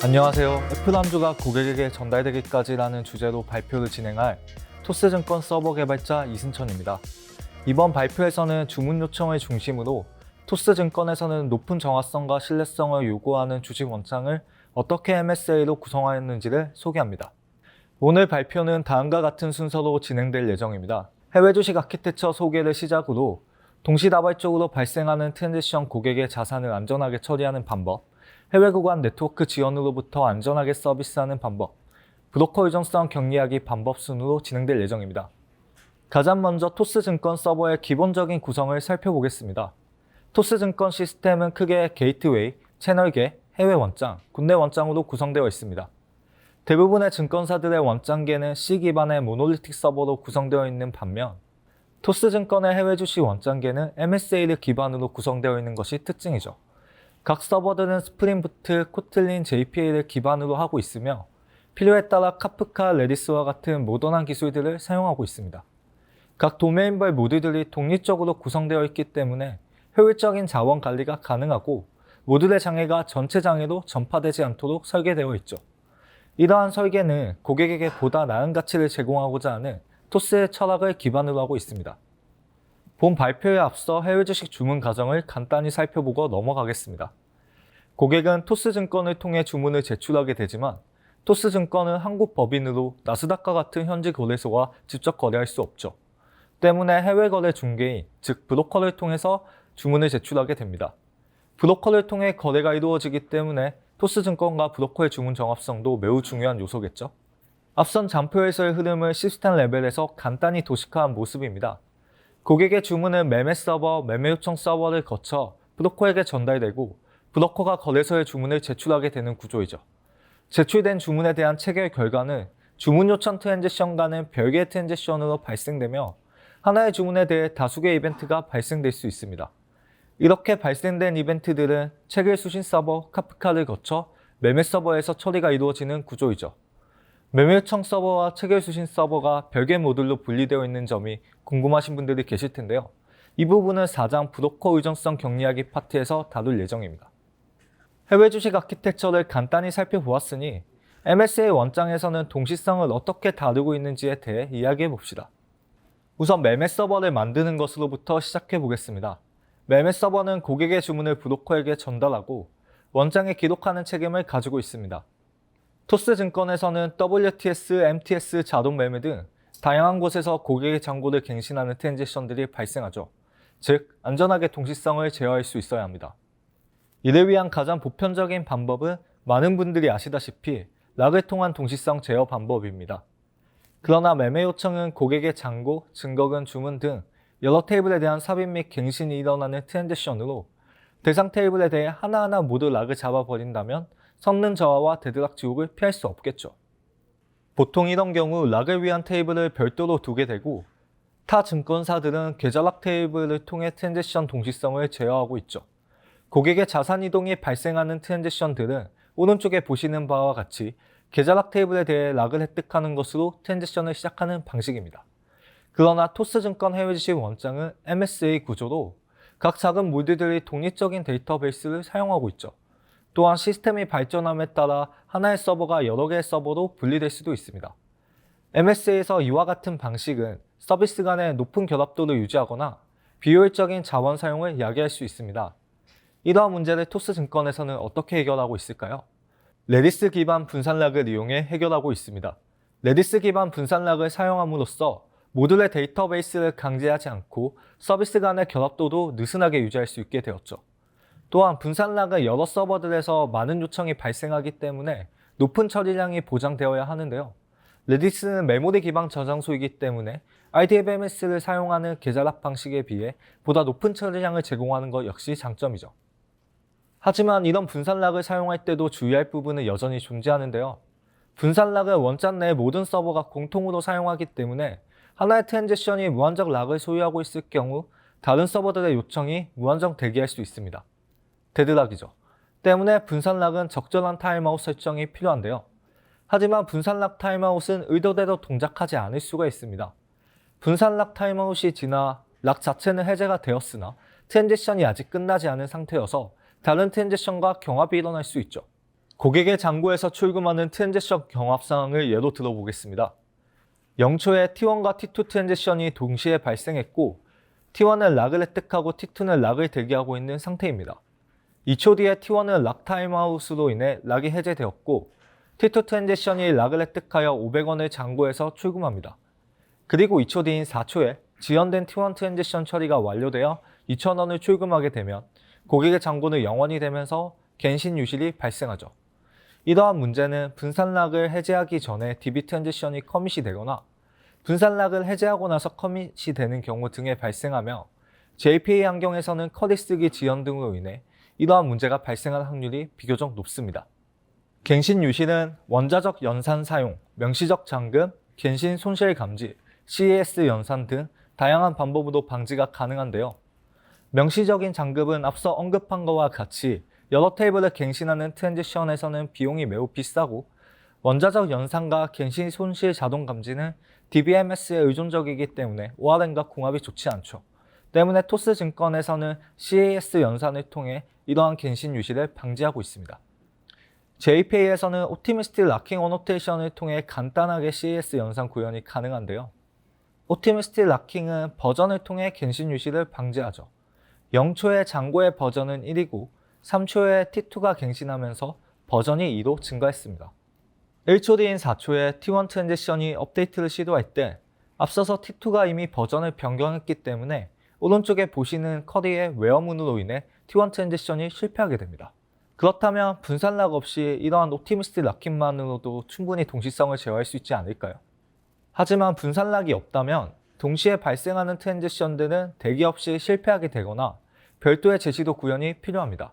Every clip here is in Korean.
안녕하세요. 애플 안주가 고객에게 전달되기까지라는 주제로 발표를 진행할 토스증권 서버 개발자 이승천입니다. 이번 발표에서는 주문 요청을 중심으로 토스 증권에서는 높은 정확성과 신뢰성을 요구하는 주식 원장을 어떻게 MSA로 구성하였는지를 소개합니다. 오늘 발표는 다음과 같은 순서로 진행될 예정입니다. 해외 주식 아키텍처 소개를 시작으로 동시다발적으로 발생하는 트랜지션 고객의 자산을 안전하게 처리하는 방법, 해외 구간 네트워크 지원으로부터 안전하게 서비스하는 방법, 브로커 의존성 격리하기 방법 순으로 진행될 예정입니다. 가장 먼저 토스증권 서버의 기본적인 구성을 살펴보겠습니다. 토스증권 시스템은 크게 게이트웨이, 채널계, 해외 원장, 국내 원장으로 구성되어 있습니다. 대부분의 증권사들의 원장계는 C 기반의 모노리틱 서버로 구성되어 있는 반면 토스증권의 해외 주식 원장계는 MSA를 기반으로 구성되어 있는 것이 특징이죠. 각 서버들은 스프링부트, 코틀린, JPA를 기반으로 하고 있으며 필요에 따라 카프카, 레디스와 같은 모던한 기술들을 사용하고 있습니다. 각 도메인별 모듈들이 독립적으로 구성되어 있기 때문에 효율적인 자원 관리가 가능하고 모듈의 장애가 전체 장애로 전파되지 않도록 설계되어 있죠. 이러한 설계는 고객에게 보다 나은 가치를 제공하고자 하는 토스의 철학을 기반으로 하고 있습니다. 본 발표에 앞서 해외 주식 주문 과정을 간단히 살펴보고 넘어가겠습니다. 고객은 토스 증권을 통해 주문을 제출하게 되지만 토스 증권은 한국 법인으로 나스닥과 같은 현지 거래소와 직접 거래할 수 없죠. 때문에 해외 거래 중개인, 즉 브로커를 통해서 주문을 제출하게 됩니다. 브로커를 통해 거래가 이루어지기 때문에 토스증권과 브로커의 주문 정합성도 매우 중요한 요소겠죠. 앞선 잠표에서의 흐름을 시스템 레벨에서 간단히 도식화한 모습입니다. 고객의 주문은 매매 서버, 매매 요청 서버를 거쳐 브로커에게 전달되고 브로커가 거래소에 주문을 제출하게 되는 구조이죠. 제출된 주문에 대한 체결 결과는 주문 요청 트랜지션과는 별개의 트랜지션으로 발생되며 하나의 주문에 대해 다수의 이벤트가 발생될 수 있습니다. 이렇게 발생된 이벤트들은 체결 수신 서버 카프카를 거쳐 매매 서버에서 처리가 이루어지는 구조이죠. 매매 요청 서버와 체결 수신 서버가 별개 모듈로 분리되어 있는 점이 궁금하신 분들이 계실 텐데요. 이 부분은 4장 브로커 의존성 격리하기 파트에서 다룰 예정입니다. 해외 주식 아키텍처를 간단히 살펴보았으니 MSA 원장에서는 동시성을 어떻게 다루고 있는지에 대해 이야기해 봅시다. 우선 매매 서버를 만드는 것으로부터 시작해 보겠습니다. 매매 서버는 고객의 주문을 브로커에게 전달하고 원장에 기록하는 책임을 가지고 있습니다. 토스 증권에서는 WTS, MTS 자동 매매 등 다양한 곳에서 고객의 잔고를 갱신하는 트랜지션들이 발생하죠. 즉, 안전하게 동시성을 제어할 수 있어야 합니다. 이를 위한 가장 보편적인 방법은 많은 분들이 아시다시피 락을 통한 동시성 제어 방법입니다. 그러나 매매 요청은 고객의 잔고, 증거금, 주문 등 여러 테이블에 대한 삽입 및 갱신이 일어나는 트랜지션으로 대상 테이블에 대해 하나하나 모두 락을 잡아버린다면 성능 저하와 데드락 지옥을 피할 수 없겠죠. 보통 이런 경우 락을 위한 테이블을 별도로 두게 되고 타 증권사들은 계좌 락 테이블을 통해 트랜지션 동시성을 제어하고 있죠. 고객의 자산 이동이 발생하는 트랜지션들은 오른쪽에 보시는 바와 같이 계좌 락 테이블에 대해 락을 획득하는 것으로 트랜지션을 시작하는 방식입니다. 그러나 토스증권 해외주식 원장은 MSA 구조로 각 작은 모듈들이 독립적인 데이터베이스를 사용하고 있죠. 또한 시스템이 발전함에 따라 하나의 서버가 여러 개의 서버로 분리될 수도 있습니다. MSA에서 이와 같은 방식은 서비스 간의 높은 결합도를 유지하거나 비효율적인 자원 사용을 야기할 수 있습니다. 이러한 문제를 토스 증권에서는 어떻게 해결하고 있을까요? 레디스 기반 분산락을 이용해 해결하고 있습니다. 레디스 기반 분산락을 사용함으로써 모듈의 데이터베이스를 강제하지 않고 서비스 간의 결합도도 느슨하게 유지할 수 있게 되었죠. 또한 분산락은 여러 서버들에서 많은 요청이 발생하기 때문에 높은 처리량이 보장되어야 하는데요. 레디스는 메모리 기반 저장소이기 때문에 RDBMS를 사용하는 계좌락 방식에 비해 보다 높은 처리량을 제공하는 것 역시 장점이죠. 하지만 이런 분산락을 사용할 때도 주의할 부분은 여전히 존재하는데요. 분산락은 원장 내 모든 서버가 공통으로 사용하기 때문에 하나의 트랜지션이 무한적 락을 소유하고 있을 경우 다른 서버들의 요청이 무한정 대기할 수 있습니다. 데드락이죠. 때문에 분산락은 적절한 타임아웃 설정이 필요한데요. 하지만 분산락 타임아웃은 의도대로 동작하지 않을 수가 있습니다. 분산락 타임아웃이 지나 락 자체는 해제가 되었으나 트랜지션이 아직 끝나지 않은 상태여서 다른 트랜지션과 경합이 일어날 수 있죠. 고객의 장고에서 출금하는 트랜지션 경합 상황을 예로 들어보겠습니다. 0초에 T1과 T2 트랜지션이 동시에 발생했고 T1은 락을 획득하고 T2는 락을 대기하고 있는 상태입니다. 2초 뒤에 T1은 락 타임아웃으로 인해 락이 해제되었고 T2 트랜지션이 락을 획득하여 500원을 장고에서 출금합니다. 그리고 2초 뒤인 4초에 지연된 T1 트랜지션 처리가 완료되어 2,000원을 출금하게 되면 고객의 장고는 0원이 되면서 갱신 유실이 발생하죠. 이러한 문제는 분산락을 해제하기 전에 DB 트랜지션이 커밋이 되거나 분산락을 해제하고 나서 커밋이 되는 경우 등에 발생하며 JPA 환경에서는 커리 쓰기 지연 등으로 인해 이러한 문제가 발생할 확률이 비교적 높습니다. 갱신 유실은 원자적 연산 사용, 명시적 잠금, 갱신 손실 감지, CAS 연산 등 다양한 방법으로 방지가 가능한데요. 명시적인 잠금은 앞서 언급한 것과 같이 여러 테이블을 갱신하는 트랜지션에서는 비용이 매우 비싸고 원자적 연산과 갱신 손실 자동 감지는 DBMS에 의존적이기 때문에 ORM과 궁합이 좋지 않죠. 때문에 토스 증권에서는 CAS 연산을 통해 이러한 갱신 유실을 방지하고 있습니다. JPA에서는 오티미스틱 락킹 어노테이션을 통해 간단하게 CAS 연산 구현이 가능한데요. 오티미스틱 락킹은 버전을 통해 갱신 유실을 방지하죠. 0초의 장고의 버전은 1이고 3초에 T2가 갱신하면서 버전이 2로 증가했습니다. 1초 뒤인 4초에 T1 트랜지션이 업데이트를 시도할 때 앞서서 T2가 이미 버전을 변경했기 때문에 오른쪽에 보시는 커리의 웨어문으로 인해 T1 트랜지션이 실패하게 됩니다. 그렇다면 분산락 없이 이러한 옵티미스트 락킹만으로도 충분히 동시성을 제어할 수 있지 않을까요? 하지만 분산락이 없다면 동시에 발생하는 트랜지션들은 대기 없이 실패하게 되거나 별도의 제시도 구현이 필요합니다.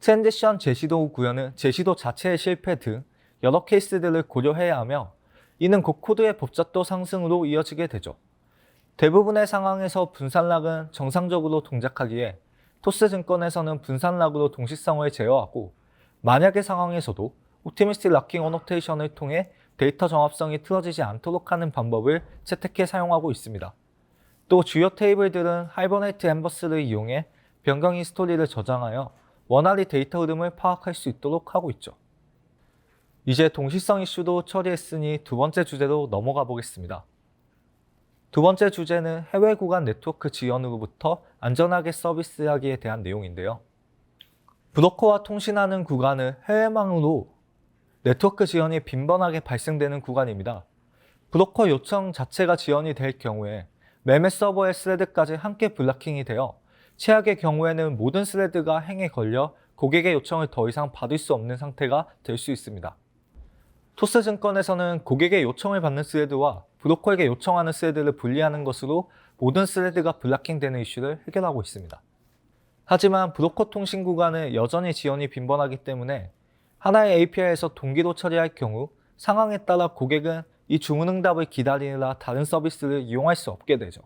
트랜지션 제시도 구현은 제시도 자체의 실패 등 여러 케이스들을 고려해야 하며 이는 그 코드의 복잡도 상승으로 이어지게 되죠. 대부분의 상황에서 분산락은 정상적으로 동작하기에 토스 증권에서는 분산락으로 동시성을 제어하고 만약의 상황에서도 옵티미스틱 락킹 어노테이션을 통해 데이터 정합성이 틀어지지 않도록 하는 방법을 채택해 사용하고 있습니다. 또 주요 테이블들은 하이버네이트 엠버스를 이용해 변경 히스토리를 저장하여 원활히 데이터 흐름을 파악할 수 있도록 하고 있죠. 이제 동시성 이슈도 처리했으니 두 번째 주제로 넘어가 보겠습니다. 두 번째 주제는 해외 구간 네트워크 지연으로부터 안전하게 서비스하기에 대한 내용인데요. 브로커와 통신하는 구간은 해외망으로 네트워크 지연이 빈번하게 발생되는 구간입니다. 브로커 요청 자체가 지연이 될 경우에 매매 서버의 스레드까지 함께 블락킹이 되어 최악의 경우에는 모든 스레드가 행에 걸려 고객의 요청을 더 이상 받을 수 없는 상태가 될 수 있습니다. 토스 증권에서는 고객의 요청을 받는 스레드와 브로커에게 요청하는 스레드를 분리하는 것으로 모든 스레드가 블락킹되는 이슈를 해결하고 있습니다. 하지만 브로커 통신 구간은 여전히 지연이 빈번하기 때문에 하나의 API에서 동기로 처리할 경우 상황에 따라 고객은 이 주문 응답을 기다리느라 다른 서비스를 이용할 수 없게 되죠.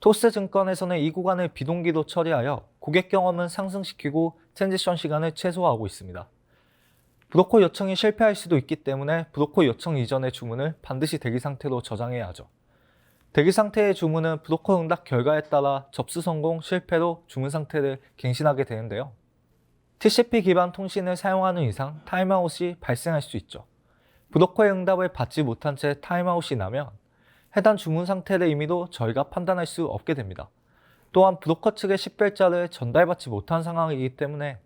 토스 증권에서는 이 구간을 비동기로 처리하여 고객 경험을 상승시키고 트랜지션 시간을 최소화하고 있습니다. 브로커 요청이 실패할 수도 있기 때문에 브로커 요청 이전의 주문을 반드시 대기 상태로 저장해야 하죠. 대기 상태의 주문은 브로커 응답 결과에 따라 접수 성공, 실패로 주문 상태를 갱신하게 되는데요. TCP 기반 통신을 사용하는 이상 타임아웃이 발생할 수 있죠. 브로커의 응답을 받지 못한 채 타임아웃이 나면 해당 주문 상태를 임의로 저희가 판단할 수 없게 됩니다. 또한 브로커 측의 식별자를 전달받지 못한 상황이기 때문에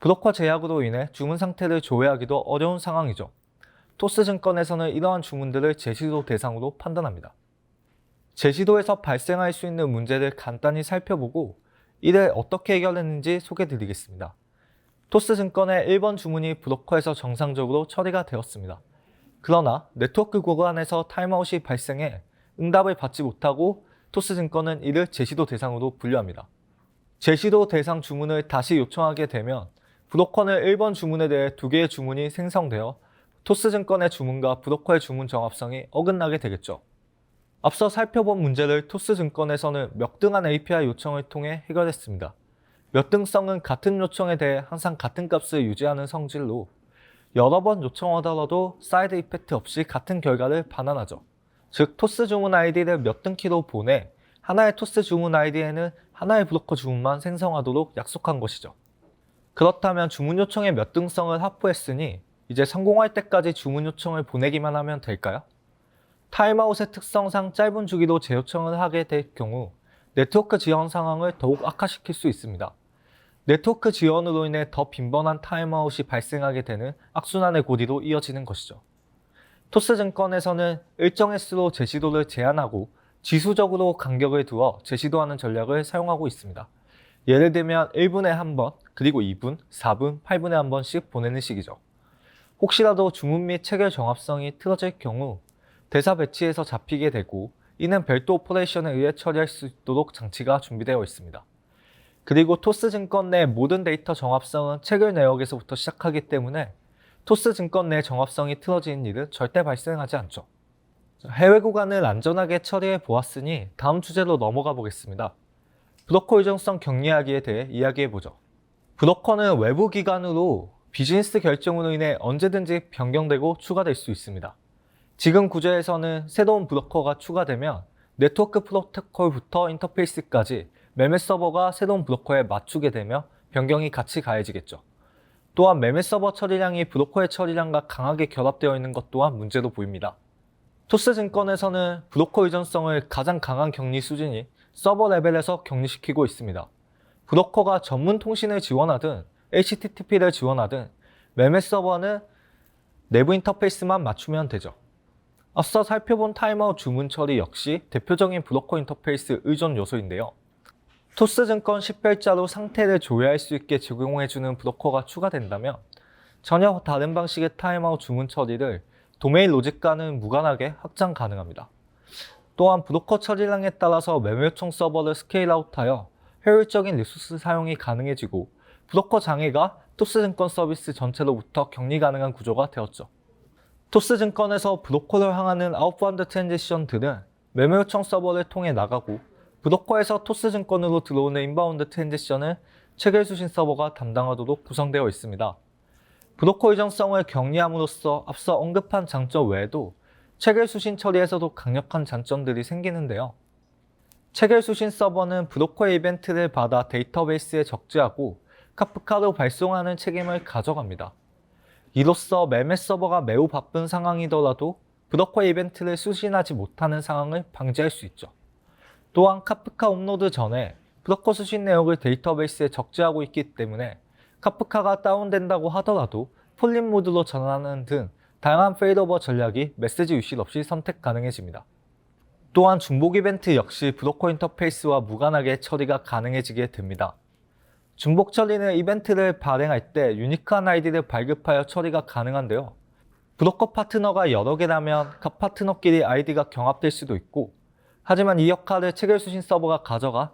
브로커 제약으로 인해 주문 상태를 조회하기도 어려운 상황이죠. 토스 증권에서는 이러한 주문들을 제시도 대상으로 판단합니다. 제시도에서 발생할 수 있는 문제를 간단히 살펴보고 이를 어떻게 해결했는지 소개드리겠습니다. 토스증권의 1번 주문이 브로커에서 정상적으로 처리가 되었습니다. 그러나 네트워크 구간에서 타임아웃이 발생해 응답을 받지 못하고 토스증권은 이를 제시도 대상으로 분류합니다. 제시도 대상 주문을 다시 요청하게 되면 브로커는 1번 주문에 대해 두 개의 주문이 생성되어 토스증권의 주문과 브로커의 주문 정합성이 어긋나게 되겠죠. 앞서 살펴본 문제를 토스증권에서는 몇 등한 API 요청을 통해 해결했습니다. 몇 등성은 같은 요청에 대해 항상 같은 값을 유지하는 성질로 여러 번 요청하더라도 사이드 이펙트 없이 같은 결과를 반환하죠. 즉 토스 주문 아이디를 몇 등 키로 보내 하나의 토스 주문 아이디에는 하나의 브로커 주문만 생성하도록 약속한 것이죠. 그렇다면 주문 요청의 몇 등성을 확보했으니 이제 성공할 때까지 주문 요청을 보내기만 하면 될까요? 타임아웃의 특성상 짧은 주기로 재요청을 하게 될 경우 네트워크 지연 상황을 더욱 악화시킬 수 있습니다. 네트워크 지연으로 인해 더 빈번한 타임아웃이 발생하게 되는 악순환의 고리로 이어지는 것이죠. 토스증권에서는 일정 횟수로 재시도를 제한하고 지수적으로 간격을 두어 재시도하는 전략을 사용하고 있습니다. 예를 들면 1분에 한 번, 그리고 2분, 4분, 8분에 한 번씩 보내는 식이죠. 혹시라도 주문 및 체결 정합성이 틀어질 경우 대사 배치에서 잡히게 되고 이는 별도 오퍼레이션에 의해 처리할 수 있도록 장치가 준비되어 있습니다. 그리고 토스 증권 내 모든 데이터 정합성은 체결 내역에서부터 시작하기 때문에 토스 증권 내 정합성이 틀어지는 일은 절대 발생하지 않죠. 해외 구간을 안전하게 처리해 보았으니 다음 주제로 넘어가 보겠습니다. 브로커 유정성 격리하기에 대해 이야기해 보죠. 브로커는 외부 기관으로 비즈니스 결정으로 인해 언제든지 변경되고 추가될 수 있습니다. 지금 구조에서는 새로운 브로커가 추가되면 네트워크 프로토콜부터 인터페이스까지 매매 서버가 새로운 브로커에 맞추게 되며 변경이 같이 가해지겠죠. 또한 매매 서버 처리량이 브로커의 처리량과 강하게 결합되어 있는 것 또한 문제로 보입니다. 토스 증권에서는 브로커 의존성을 가장 강한 격리 수준이 서버 레벨에서 격리시키고 있습니다. 브로커가 전문 통신을 지원하든 HTTP를 지원하든 매매 서버는 내부 인터페이스만 맞추면 되죠. 앞서 살펴본 타임아웃 주문 처리 역시 대표적인 브로커 인터페이스 의존 요소인데요. 토스증권 10별자로 상태를 조회할 수 있게 제공해주는 브로커가 추가된다면 전혀 다른 방식의 타임아웃 주문 처리를 도메인 로직과는 무관하게 확장 가능합니다. 또한 브로커 처리량에 따라서 매매 요청 서버를 스케일아웃하여 효율적인 리소스 사용이 가능해지고 브로커 장애가 토스증권 서비스 전체로부터 격리 가능한 구조가 되었죠. 토스증권에서 브로커를 향하는 아웃바운드 트랜지션들은 매매 요청 서버를 통해 나가고 브로커에서 토스증권으로 들어오는 인바운드 트랜지션을 체결 수신 서버가 담당하도록 구성되어 있습니다. 브로커 의존성을 격리함으로써 앞서 언급한 장점 외에도 체결 수신 처리에서도 강력한 장점들이 생기는데요. 체결 수신 서버는 브로커의 이벤트를 받아 데이터베이스에 적재하고 카프카로 발송하는 책임을 가져갑니다. 이로써 매매 서버가 매우 바쁜 상황이더라도 브로커 이벤트를 수신하지 못하는 상황을 방지할 수 있죠. 또한 카프카 업로드 전에 브로커 수신 내역을 데이터베이스에 적재하고 있기 때문에 카프카가 다운된다고 하더라도 폴린 모드로 전환하는 등 다양한 페이더버 전략이 메시지 유실 없이 선택 가능해집니다. 또한 중복 이벤트 역시 브로커 인터페이스와 무관하게 처리가 가능해지게 됩니다. 중복 처리는 이벤트를 발행할 때 유니크한 아이디를 발급하여 처리가 가능한데요. 브로커 파트너가 여러 개라면 각 파트너끼리 아이디가 경합될 수도 있고 하지만 이 역할을 체결 수신 서버가 가져가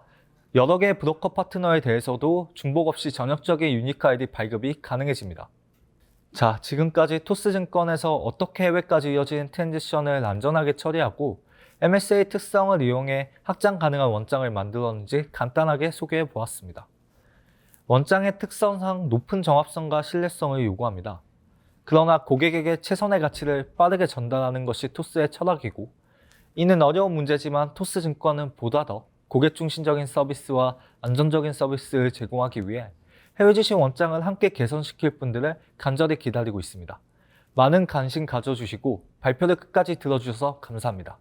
여러 개의 브로커 파트너에 대해서도 중복 없이 전역적인 유니크 아이디 발급이 가능해집니다. 자, 지금까지 토스증권에서 어떻게 해외까지 이어진 트랜지션을 안전하게 처리하고 MSA 특성을 이용해 확장 가능한 원장을 만들었는지 간단하게 소개해 보았습니다. 원장의 특성상 높은 정합성과 신뢰성을 요구합니다. 그러나 고객에게 최선의 가치를 빠르게 전달하는 것이 토스의 철학이고 이는 어려운 문제지만 토스증권은 보다 더 고객 중심적인 서비스와 안전적인 서비스를 제공하기 위해 해외 주식 원장을 함께 개선시킬 분들을 간절히 기다리고 있습니다. 많은 관심 가져주시고 발표를 끝까지 들어주셔서 감사합니다.